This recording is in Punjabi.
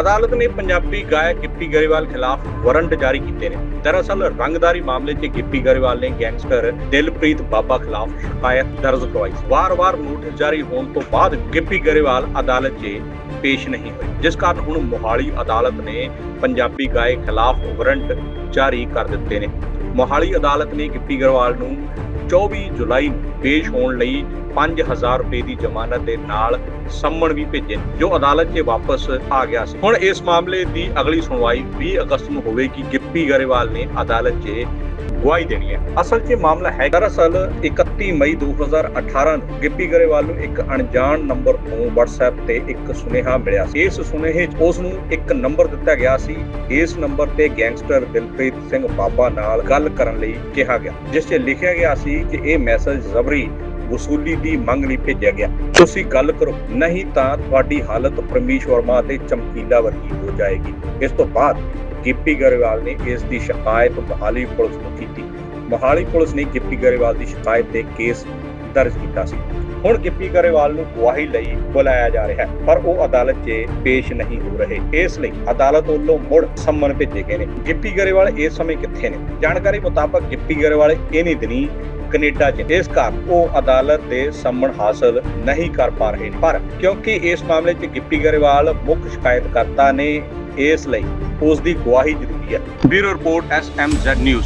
ਅਦਾਲਤ ਨੇ ਪੰਜਾਬੀ ਗਾਇਕ ਗਿੱਪੀ ਗਰੇਵਾਲ ਖਿਲਾਫ ਵਾਰੰਟ ਜਾਰੀ ਕੀਤੇ ਨੇ। ਦਰਅਸਲ, ਰੰਗਦਾਰੀ ਮਾਮਲੇ 'ਚ ਗਿੱਪੀ ਗਰੇਵਾਲ ਨੇ ਗੈਂਗਸਟਰ ਦਿਲਪ੍ਰੀਤ ਬਾਬਾ ਖਿਲਾਫ ਸ਼ਿਕਾਇਤ ਦਰਜ ਕਰਵਾਈ ਵਾਰ-ਵਾਰ ਨੋਟਿਸ ਜਾਰੀ ਹੋਣ ਤੋਂ ਬਾਅਦ ਗਿੱਪੀ ਗਰੇਵਾਲ ਅਦਾਲਤ 'ਚ ਪੇਸ਼ ਨਹੀਂ ਹੋਏ। ਜਿਸ ਕਾਰਨ ਹੁਣ ਮੋਹਾਲੀ ਅਦਾਲਤ ਨੇ ਪੰਜਾਬੀ ਗਾਇਕ ਖਿਲਾਫ ਵਾਰੰਟ ਜਾਰੀ ਕਰ ਦਿੱਤੇ ਨੇ। ਮੋਹਾਲੀ ਅਦਾਲਤ ਨੇ ਗਿੱਪੀ ਗਰੇਵਾਲ ਨੂੰ 24 ਜੁਲਾਈ ਨੂੰ ਪੇਸ਼ ਹੋਣ ਲਈ 5000 ਰੁਪਏ ਦੀ ਜ਼ਮਾਨਤ ਦੇ ਨਾਲ ਸੰਮਣ ਵੀ ਭੇਜੇ, ਜੋ ਅਦਾਲਤ 'ਚ ਵਾਪਸ ਆ ਗਿਆ ਸੀ। ਹੁਣ ਇਸ ਮਾਮਲੇ ਦੀ ਅਗਲੀ ਸੁਣਵਾਈ 20 ਅਗਸਤ ਨੂੰ ਹੋਵੇਗੀ। ਗਿੱਪੀ ਗਰੇਵਾਲ ਨੇ ਅਦਾਲਤ 'ਚ ਗਵਾਹੀ ਦੇਣੀ ਹੈ। ਅਸਲ 'ਚ ਮਾਮਲਾ ਹੈ ਦਰਅਸਲ 31 ਮਈ 2018 ਨੂੰ ਗਿੱਪੀ ਗਰੇਵਾਲ ਨੂੰ ਇੱਕ ਅਣਜਾਣ ਨੰਬਰ ਤੋਂ WhatsApp ਤੇ ਇੱਕ ਸੁਨੇਹਾ ਮਿਲਿਆ ਸੀ। ਇਸ ਸੁਨੇਹੇ 'ਚ ਉਸ ਨੂੰ ਇੱਕ ਨੰਬਰ ਦਿੱਤਾ ਗਿਆ ਸੀ। ਇਸ ਨੰਬਰ ਤੇ ਗੈਂਗਸਟਰ ਦਿਲਪ੍ਰੀਤ ਸਿੰਘ ਬਾਬਾ ਨਾਲ ਗੱਲ ਕਰਨ ਲਈ ਕਿਹਾ ਗਿਆ, ਜਿਸ 'ਚ ਲਿਖਿਆ ਗਿਆ ਸੀ ਕਿ ਇਹ ਮੈਸੇਜ ਜ਼ਬਰੀ ਵਸੂਲੀ ਦੀ ਮੰਗ ਲਈ ਭੇਜਿਆ ਗਿਆ। ਤੁਸੀਂ ਗੱਲ ਕਰੋ, ਨਹੀਂ ਤਾਂ ਤੁਹਾਡੀ ਹਾਲਤ ਪਰਮੇਸ਼ ਵਰਮਾ ਅਤੇ ਚਮਕੀਲਾ ਵਰਗੀ ਹੋ ਜਾਏਗੀ। ਇਸ ਤੋਂ ਬਾਅਦ ਗਿੱਪੀ ਗਰੇਵਾਲ ਨੇ ਇਸ ਦੀ ਸ਼ਿਕਾਇਤ ਮੋਹਾਲੀ ਪੁਲਿਸ ਨੂੰ ਕੀਤੀ। ਮੋਹਾਲੀ ਪੁਲਿਸ ਨੇ ਗਿੱਪੀ ਗਰੇਵਾਲ ਦੀ ਸ਼ਿਕਾਇਤ ਤੇ ਕੇਸ ਦਰਜ ਕੀਤਾ ਸੀ। ਹੁਣ ਗਿੱਪੀ ਗਰੇਵਾਲ ਨੂੰ ਗਵਾਹੀ ਲਈ ਬੁਲਾਇਆ ਜਾ ਰਿਹਾ ਹੈ, ਪਰ ਉਹ ਅਦਾਲਤ 'ਚ ਪੇਸ਼ ਨਹੀਂ ਹੋ ਰਹੇ। ਇਸ ਲਈ ਅਦਾਲਤ ਵੱਲੋਂ ਮੁੜ ਸੰਮਨ ਭੇਜੇ ਗਏ ਨੇ। ਗਿੱਪੀ ਗਰੇਵਾਲ ਇਸ ਸਮੇਂ ਕਿੱਥੇ ਨੇ? ਜਾਣਕਾਰੀ ਮੁਤਾਬਕ ਗਿੱਪੀ ਗਰੇਵਾਲ ਇਹ ਇਹਨੀ ਦਿਨੀ ਕੈਨੇਡਾ 'ਚ। ਇਸ ਕਾਰਨ ਉਹ ਅਦਾਲਤ ਦੇ ਸੰਮਣ ਹਾਸਲ ਨਹੀਂ ਕਰ ਪਾ ਰਹੇ ਨੇ। ਪਰ ਕਿਉਂਕਿ ਇਸ ਮਾਮਲੇ 'ਚ ਗਿੱਪੀ ਗਰੇਵਾਲ ਮੁੱਖ ਸ਼ਿਕਾਇਤਕਰਤਾ ਨੇ ਇਸ ਲਈ ਉਸ ਦੀ ਗਵਾਹੀ ਜ਼ਰੂਰੀ ਹੈ। Bureau report SMZ news.